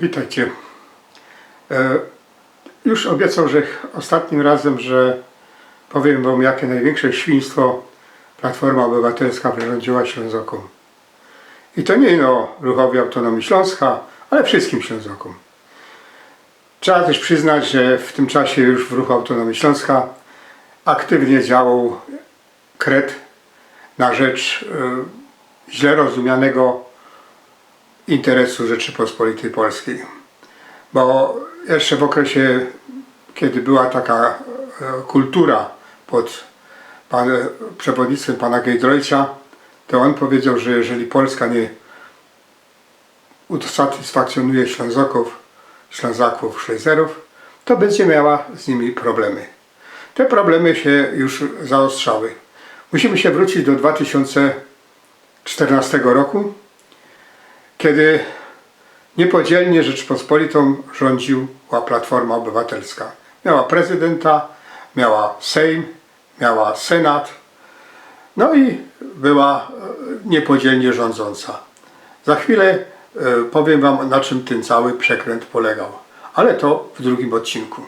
Witajcie. E, Już obiecał, że ostatnim razem, że powiem Wam, jakie największe świństwo Platforma Obywatelska wyrządziła Ślązokom. I to nie no ruchowi Autonomii Śląska, ale wszystkim Ślązokom. Trzeba też przyznać, że w tym czasie już w ruchu Autonomii Śląska aktywnie działał kret na rzecz e, źle rozumianego interesu Rzeczypospolitej Polskiej. Bo jeszcze w okresie, kiedy była taka e, kultura pod pan, przewodnictwem pana Gejdrojcia, to on powiedział, że jeżeli Polska nie usatysfakcjonuje Ślązoków, Ślązaków, Szlezerów, to będzie miała z nimi problemy. Te problemy się już zaostrzały. Musimy się wrócić do 2014 roku, kiedy niepodzielnie Rzeczpospolitą rządziła Platforma Obywatelska. Miała prezydenta, miała Sejm, miała Senat, no i była e, niepodzielnie rządząca. Za chwilę e, powiem Wam, na czym ten cały przekręt polegał, ale to w drugim odcinku.